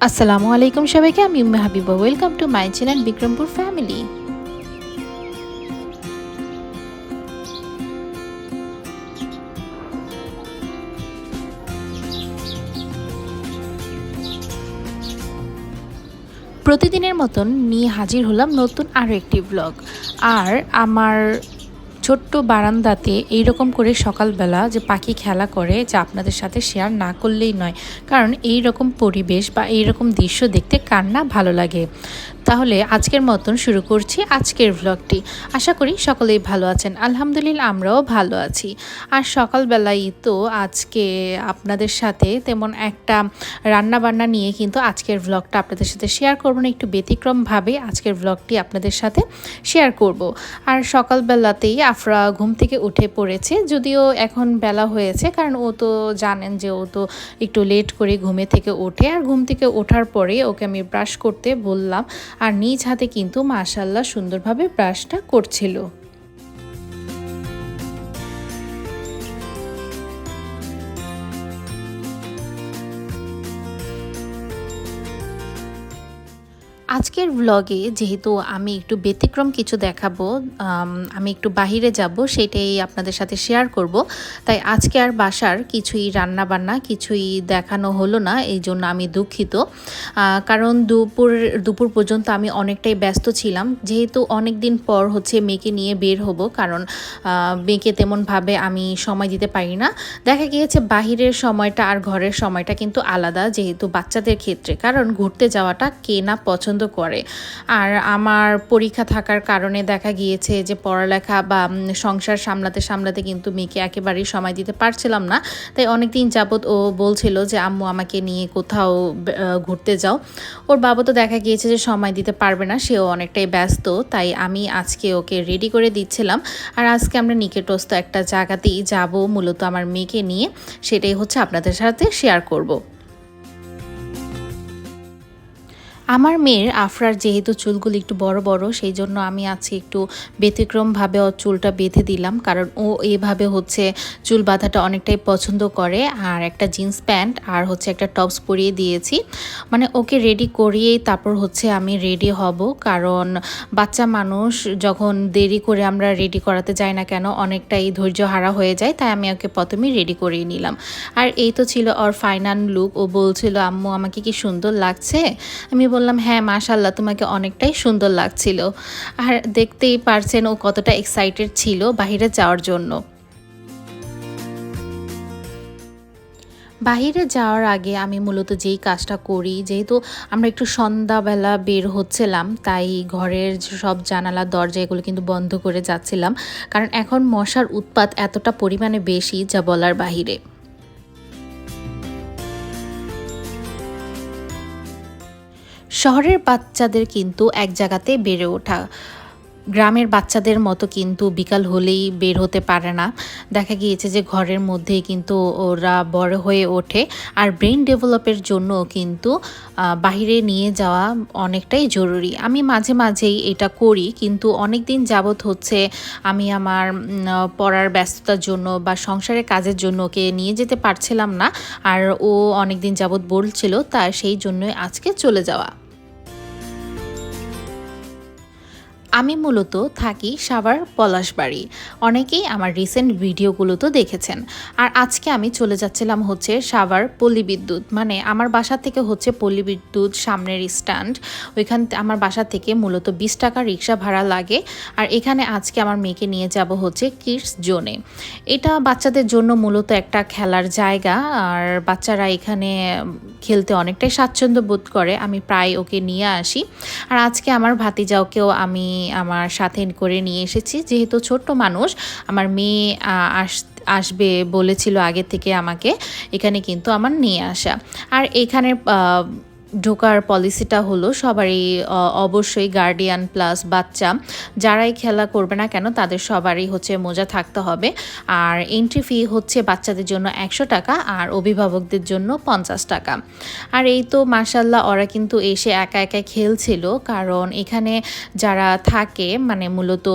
আসসালামু আলাইকুম সবাইকে, আমি Umme Habiba. Welcome to my channel Bikrampur family প্রতিদিনের মতন নিয়ে হাজির হলাম নতুন আরও একটি ব্লগ আর আমার ছোট্ট বারান্দাতে এইরকম করে সকালবেলা যে পাখি খেলা করে, যা আপনাদের সাথে শেয়ার না করলেই নয়। কারণ এই রকম পরিবেশ বা এই রকম দৃশ্য দেখতে কার না ভালো লাগে? তাহলে আজকের মতন শুরু করছি আজকের ভ্লগটি আশা করি সকলেই ভালো আছেন। আলহামদুলিল্লাহ আমরাও ভালো আছি। আর সকালবেলাই তো আজকে আপনাদের সাথে তেমন একটা রান্না বান্না নিয়ে কিন্তু আজকের ভ্লগটা আপনাদের সাথে শেয়ার করব না, একটু ব্যতিক্রমভাবে আজকের ভ্লগটি আপনাদের সাথে শেয়ার করব। আর সকালবেলাতেই আফরা ঘুম থেকে উঠে পড়েছে, যদিও এখন বেলা হয়েছে, কারণ ও তো জানেন যে ও তো একটু লেট করে ঘুমে থেকে ওঠে। আর ঘুম থেকে ওঠার পরে ওকে আমি ব্রাশ করতে বললাম আর নিজ হাতে কিন্তু মাশাল্লাহ সুন্দরভাবে ব্রাশটা করছিল। আজকের ব্লগে যেহেতু আমি একটু ব্যতিক্রম কিছু দেখাবো, আমি একটু বাহিরে যাব, সেটাই আপনাদের সাথে শেয়ার করব। তাই আজকে আর বাসার কিছুই রান্না বান্না কিছুই দেখানো হলো না, এই জন্য আমি দুঃখিত। কারণ দুপুর দুপুর পর্যন্ত আমি অনেকটাই ব্যস্ত ছিলাম। যেহেতু অনেক দিন পর হচ্ছে মেয়েকে নিয়ে বের হব, কারণ মেয়েকে তেমনভাবে আমি সময় দিতে পারি না। দেখা গিয়েছে বাহিরের সময়টা আর ঘরের সময়টা কিন্তু আলাদা, যেহেতু বাচ্চাদের ক্ষেত্রে। কারণ ঘুরতে যাওয়াটা কে না পছন্দ করে। আর আমার পরীক্ষা থাকার কারণে দেখা গিয়েছে যে পড়ালেখা বা সংসার সামলাতে সামলাতে কিন্তু মেয়েকে একেবারেই সময় দিতে পারছিলাম না। তাই অনেক দিন যাবৎ ও বলছিল যে, আম্মু, আমাকে নিয়ে কোথাও ঘুরতে যাও। ওর বাবা তো দেখা গিয়েছে যে, সময় দিতে পারবে না, সেও অনেকটাই ব্যস্ত। তাই আমি আজকে ওকে রেডি করে দিচ্ছিলাম। আর আজকে আমরা নিকটস্থ একটা জায়গাতেই যাব, মূলত আমার মেয়েকে নিয়ে। সেটাই হচ্ছে আপনাদের সাথে শেয়ার করব। আমার মেয়ের আফরার যেহেতু চুলগুলো একটু বড় বড়, সেই জন্য আমি আজকে একটু ব্যতিক্রমভাবে ওর চুলটা বেঁধে দিলাম। কারণ ও এভাবে হচ্ছে চুল বাঁধাটা অনেকটাই পছন্দ করে। আর একটা জিন্স প্যান্ট আর হচ্ছে একটা টপস পরিয়ে দিয়েছি। মানে ওকে রেডি করিয়েই তারপর হচ্ছে আমি রেডি হব। কারণ বাচ্চা মানুষ যখন দেরি করে আমরা রেডি করাতে যাই না কেন, অনেকটাই ধৈর্য হারা হয়ে যায়। তাই আমি ওকে প্রথমেই রেডি করিয়ে নিলাম। আর এই তো ছিল ওর ফাইনাল লুক ও বলছিল, আম্মু, আমাকে কি সুন্দর লাগছে? আমি বললাম হ্যাঁ মাশাল্লাহ তোমাকে অনেকটাই সুন্দর লাগছিল। আর দেখতেই পারছেন ও কতটা এক্সাইটেড ছিল বাইরে যাওয়ার জন্য। বাহিরে যাওয়ার আগে আমি মূলত যেই কাজটা করি, যেহেতু আমরা একটু সন্ধ্যাবেলা বের হচ্ছিলাম, তাই ঘরের সব জানালা, দরজা, এগুলো কিন্তু বন্ধ করে যাচ্ছিলাম। কারণ এখন মশার উৎপাত এতটা পরিমাণে বেশি, যা বলার বাহিরে। শহরের বাচ্চাদের কিন্তু এক জায়গাতে বেড়ে ওঠা। গ্রামের বাচ্চাদের মতো কিন্তু বিকাল হলেই বের হতে পারে না। দেখা গিয়েছে যে ঘরের মধ্যেই কিন্তু ওরা বড় হয়ে ওঠে আর ব্রেন ডেভেলপের জন্য কিন্তু বাইরে নিয়ে যাওয়া অনেকটাই জরুরি। আমি মাঝে মাঝেই এটা করি কিন্তু অনেক দিন যাবৎ হচ্ছে আমি আমার পড়ার ব্যস্ততার জন্য বা সংসারের কাজের জন্য ওকে নিয়ে যেতে পারছিলাম না আর ও অনেক দিন যাবৎ বলছিল তা সেই জন্যই আজকে চলে যাওয়া। আমি মূলত থাকি সাভার পলাশবাড়ি। অনেকেই আমার রিসেন্ট ভিডিওগুলো তো দেখেছেন। আর আজকে আমি চলে যাচ্ছিলাম হচ্ছে সাভার পল্লী বিদ্যুৎ মানে আমার বাসা থেকে হচ্ছে পল্লী বিদ্যুৎ সামনের স্ট্যান্ড ওইখান আমার বাসা থেকে মূলত বিশ টাকা রিক্সা ভাড়া লাগে। আর এখানে আজকে আমার মেয়েকে নিয়ে যাব হচ্ছে কিডস জোনে। এটা বাচ্চাদের জন্য মূলত একটা খেলার জায়গা। আর বাচ্চারা এখানে খেলতে অনেকটাই স্বাচ্ছন্দ্য বোধ করে। আমি প্রায় ওকে নিয়ে আসি। আর আজকে আমার ভাতিজাওকেও আমি আমার সাথে করে নিয়ে এসেছি। যেহেতু ছোট্ট মানুষ, আমার মেয়ে আস, আসবে বলেছিল আগে থেকে আমাকে। এখানে কিন্তু আমার নিয়ে আসা আর এখানে ঢোকার পলিসিটা হলো সবারই অবশ্যই গার্ডিয়ান প্লাস বাচ্চা। যারাই খেলা করবে না কেন, তাদের সবারই হচ্ছে মোজা থাকতে হবে। আর এন্ট্রি ফি হচ্ছে বাচ্চাদের জন্য একশো টাকা, আর অভিভাবকদের জন্য পঞ্চাশ টাকা। আর এই তো মাসাল্লাহ ওরা কিন্তু এসে একা একা খেলছিল। কারণ এখানে যারা থাকে মানে মূলত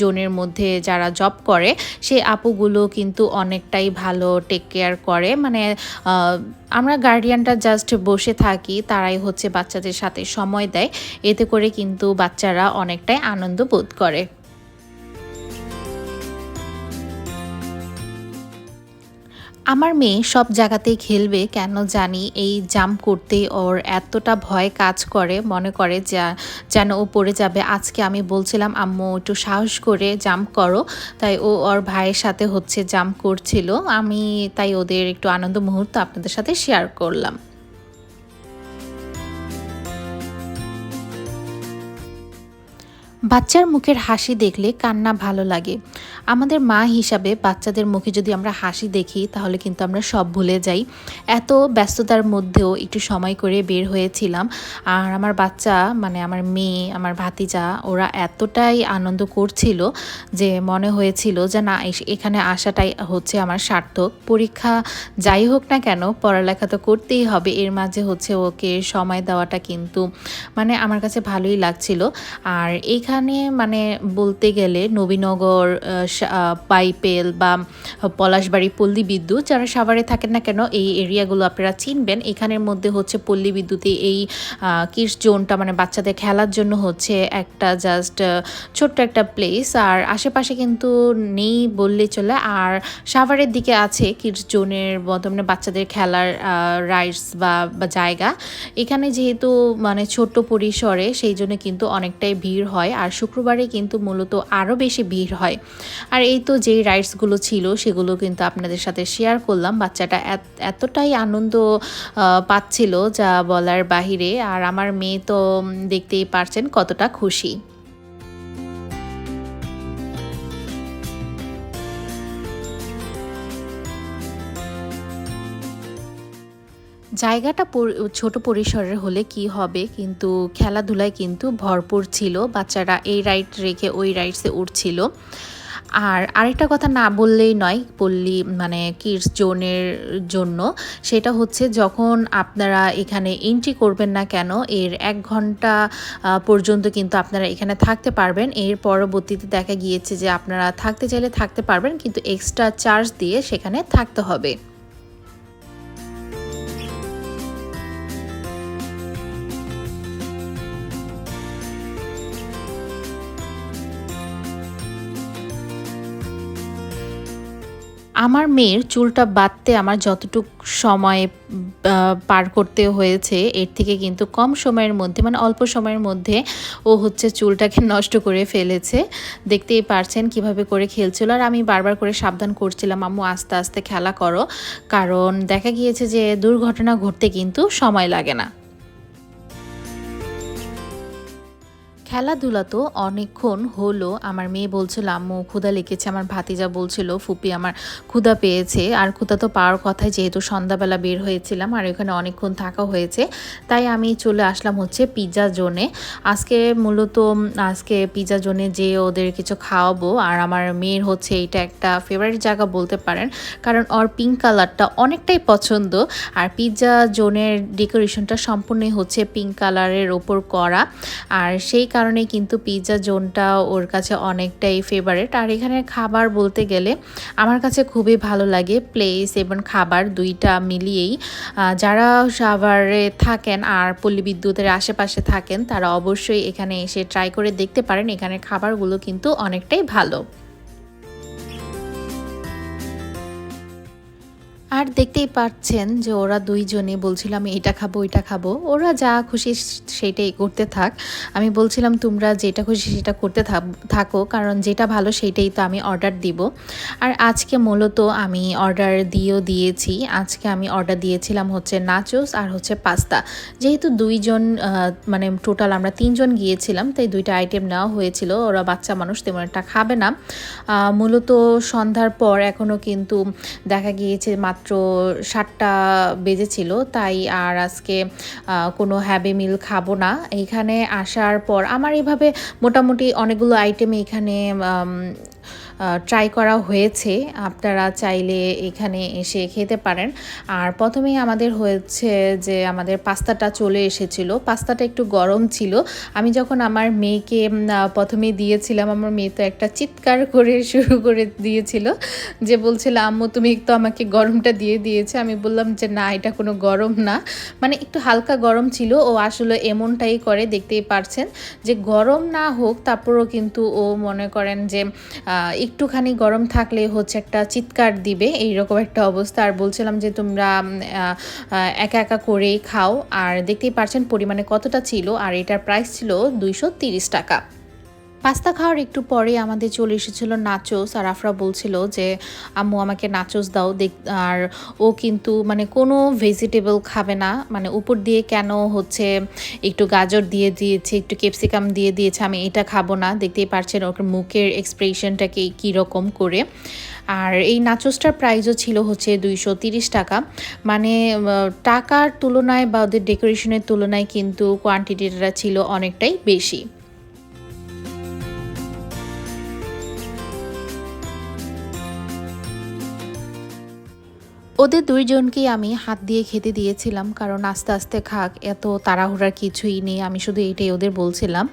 জোনের মধ্যে যারা জব করে সেই আপুগুলো কিন্তু অনেকটাই ভালো টেক কেয়ার করে। মানে আমরা গার্ডিয়ানটা জাস্ট বসে থাকি তারাই হচ্ছে বাচ্চাদের সাথে সময় দেয়। এতে করে কিন্তু বাচ্চারা অনেকটাই আনন্দ বোধ করে। আমার মেয়ে সব জায়গাতেই খেলবে, কেন জানি এই জাম্প করতে ওর এতটা ভয় কাজ করে, মনে করে যা, যেন ও পড়ে যাবে। আজকে আমি বলছিলাম, আম্মু, একটু সাহস করে জাম্প করো। তাই ও ওর ভাইয়ের সাথে হচ্ছে জাম্প করছিল। আমি তাই ওদের একটু আনন্দ মুহূর্ত আপনাদের সাথে শেয়ার করলাম। বাচ্চার মুখের হাসি দেখলে কান্না ভালো লাগে। আমাদের মা হিসাবে বাচ্চাদের মুখে যদি আমরা হাসি দেখি, তাহলে কিন্তু আমরা সব ভুলে যাই। এত ব্যস্ততার মধ্যেও একটু সময় করে বের হয়েছিলাম। আর আমার বাচ্চা মানে আমার মেয়ে, আমার ভাতিজা, ওরা এতটাই আনন্দ করছিল যে মনে হয়েছিল যে না এখানে আসাটাই হচ্ছে আমার সার্থক। পরীক্ষা যাই হোক না কেন, পড়ালেখা তো করতেই হবে। এর মাঝে হচ্ছে ওকে সময় দেওয়াটা কিন্তু মানে আমার কাছে ভালোই লাগছিল। আর এইখানে মানে বলতে গেলে নবীনগর পাইপেল বা পলাশবাড়ি পল্লী বিদ্যুৎ যারা সাভারে থাকেন না কেন এই এরিয়াগুলো আপনারা চিনবেন। এখানের মধ্যে হচ্ছে পল্লী বিদ্যুতে এই কিস জোনটা মানে বাচ্চাদের খেলার জন্য হচ্ছে একটা জাস্ট ছোট্ট একটা প্লেস আর আশেপাশে কিন্তু নেই বললে চলে। আর সাভারের দিকে আছে কিডস জোনের মতো মানে বাচ্চাদের খেলার রাইডস বা জায়গা। এখানে যেহেতু মানে ছোট্ট পরিসরে সেই জন্য কিন্তু অনেকটাই ভিড় হয়। আর শুক্রবারে কিন্তু মূলত আরও বেশি ভিড় হয়। আর এই তো যেই রাইডসগুলো ছিল, সেগুলো কিন্তু আপনাদের সাথে শেয়ার করলাম। বাচ্চাটা এতটাই আনন্দ পাচ্ছিল যা বলার বাহিরে। আর আমার মেয়ে তো দেখতেই পারছেন কতটা খুশি। জায়গাটা ছোট পরিসরের হলে কি হবে? কিন্তু খেলাধুলায় কিন্তু ভরপুর ছিল। বাচ্চারা এই রাইড রেখে ওই রাইডসে উঠছিল। আর আরেকটা কথা না বললেই নয়, পল্লী মানে কিডস জোনের জন্য, সেটা হচ্ছে যখন আপনারা এখানে এন্ট্রি করবেন না কেন, এর এক ঘণ্টা পর্যন্ত কিন্তু আপনারা এখানে থাকতে পারবেন। এর পরবর্তীতে দেখা গিয়েছে যে আপনারা থাকতে চাইলে থাকতে পারবেন, কিন্তু এক্সট্রা চার্জ দিয়ে সেখানে থাকতে হবে। আমার মেয়ের চুলটা বাঁধতে আমার যতটুক সময় পার করতে হয়েছে, এর থেকে কিন্তু কম সময়ের মধ্যে মানে অল্প সময়ের মধ্যে ও হচ্ছে চুলটাকে নষ্ট করে ফেলেছে। দেখতেই পারছেন কীভাবে করে খেলছিল। আর আমি বারবার করে সাবধান করছিলাম, আম্মু, আস্তে আস্তে খেলা করো। কারণ দেখা গিয়েছে যে দুর্ঘটনা ঘটতে কিন্তু সময় লাগে না। খেলাধুলা তো অনেকক্ষণ হলো। আমার মেয়ে বলছিল, আম্মু ক্ষুদা লেগেছে, আমার ভাতিজা বলছিল, ফুপি আমার ক্ষুদা পেয়েছে। আর ক্ষুদা তো পাওয়ার কথাই, যেহেতু সন্ধ্যাবেলা বের হয়েছিলাম, আর এখানে অনেকক্ষণ থাকা হয়েছে। তাই আমি চলে আসলাম হচ্ছে পিৎজা জোনে। আজকে মূলত, আজকে পিৎজা জোনে যে ওদের কিছু খাওয়াবো। আর আমার মেয়ের হচ্ছে এটা একটা ফেভারিট জায়গা বলতে পারেন। কারণ ওর পিঙ্ক কালারটা অনেকটাই পছন্দ। আর পিৎজা জোনের ডেকোরেশনটা সম্পূর্ণই হচ্ছে পিঙ্ক কালারের ওপর করা। আর সেই কারণে কিন্তু পিৎজা জোনটা ওর কাছে অনেকটাই ফেভারেট আর এখানের খাবার বলতে গেলে আমার কাছে খুবই ভালো লাগে প্লেস এবং খাবার দুইটা মিলিয়েই। যারা সাভারে থাকেন আর পল্লী বিদ্যুতের আশেপাশে থাকেন, তারা অবশ্যই এখানে এসে ট্রাই করে দেখতে পারেন। এখানের খাবারগুলো কিন্তু অনেকটাই ভালো। আর দেখতেই পাচ্ছেন যে ওরা দুইজনে বলছিলাম এটা খাব এটা খাব। ওরা যা খুশি সেটাই করতে থাক। আমি বলছিলাম, তোমরা যেটা খুশি সেটা করতে থাকো, কারণ যেটা ভালো সেটাই তো আমি অর্ডার দিব। আর আজকে মূলত আমি অর্ডার দিয়েও দিয়েছি। আজকে আমি অর্ডার দিয়েছিলাম হচ্ছে নাচোস আর হচ্ছে পাস্তা যেহেতু দুইজন মানে টোটাল আমরা তিনজন গিয়েছিলাম, তাই দুইটা আইটেম নেওয়া হয়েছিল। ওরা বাচ্চা মানুষ, তেমন একটা খাবে না। মূলত সন্ধ্যার পর এখনও কিন্তু দেখা গিয়েছে মাত্র মাত্র সাতটা বেজেছিল, তাই আর আজকে কোনো হ্যাবি মিল খাব না। এইখানে আসার পর আমার এভাবে মোটামুটি অনেকগুলো আইটেম এখানে ট্রাই করা হয়েছে। আপনারা চাইলে এখানে এসে খেতে পারেন। আর প্রথমেই আমাদের হয়েছে যে আমাদের পাস্তাটা চলে এসেছিল। পাস্তাটা একটু গরম ছিল। আমি যখন আমার মেয়েকে প্রথমে দিয়েছিলাম, আমার মেয়ে তো একটা চিৎকার করে শুরু করে দিয়েছিল যে বলছিল, আম্মু, তুমি তো আমাকে গরমটা দিয়ে দিয়েছে। আমি বললাম যে, না, এটা কোনো গরম না। মানে একটু হালকা গরম ছিল। ও আসলে এমনটাই করে, দেখতেই পারছেন। যে গরম না হোক, তারপরও কিন্তু ও মনে করেন যে একটুখানি গরম থাকলে হচ্ছে একটা চিৎকার দিবে, এইরকম একটা অবস্থা। আর বলছিলাম যে তোমরা একা একা করে খাও। আর দেখতেই পারছেন পরিমাণে কতটা ছিল, আর এটার প্রাইস ছিল দুইশো টাকা। পাস্তা খাওয়ার একটু পরে আমাদের চলে এসেছিল নাচোস আর আফরা বলছিল যে, আম্মু, আমাকে নাচোস দাও, দেখ আর ও কিন্তু মানে কোনো ভেজিটেবল খাবে না। মানে উপর দিয়ে কেন হচ্ছে একটু গাজর দিয়ে দিয়েছে, একটু ক্যাপসিকাম দিয়ে দিয়েছে, আমি এটা খাব না। দেখতেই পারছেন ওর মুখের এক্সপ্রেশনটাকে কীরকম করে। আর এই নাচোসটার প্রাইসও ছিল হচ্ছে দুইশো টাকা। মানে টাকার তুলনায় বা ওদের ডেকোরেশনের তুলনায় কিন্তু কোয়ান্টিটিটা ছিল অনেকটাই বেশি। ওদের দুইজনকেই আমি হাত দিয়ে খেতে দিয়েছিলাম, কারণ আস্তে আস্তে খাক, এত তাড়াহুড়ার কিছুই নেই, আমি শুধু এটাই ওদের বলছিলাম।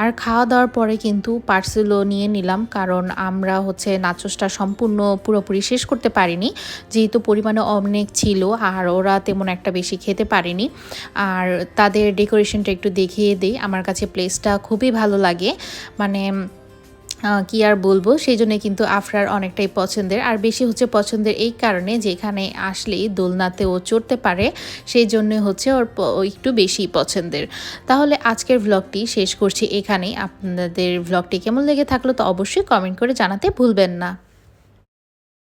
আর খাওয়া দাওয়ার পরে কিন্তু পার্সেলও নিয়ে নিলাম, কারণ আমরা হচ্ছে নাচসটা সম্পূর্ণ পুরোপুরি শেষ করতে পারিনি, যেহেতু পরিমাণে অনেক ছিল, আর ওরা তেমন একটা বেশি খেতে পারেনি। আর তাদের ডেকোরেশনটা একটু দেখিয়ে দিই, আমার কাছে প্লেসটা খুবই ভালো লাগে মানে কি আর বলব? সেই জন্য কিন্তু আফরার অনেকটাই পছন্দের। আর বেশি হচ্ছে পছন্দের এই কারণে যেখানে আসলেই দোলনাতে ও চড়তে পারে সেই জন্য হচ্ছে ওর একটু বেশি পছন্দের। তাহলে আজকের ভ্লগটি শেষ করছি এখানেই। আপনাদের ভ্লগটি কেমন লেগে থাকল তো অবশ্যই কমেন্ট করে জানাতে ভুলবেন না।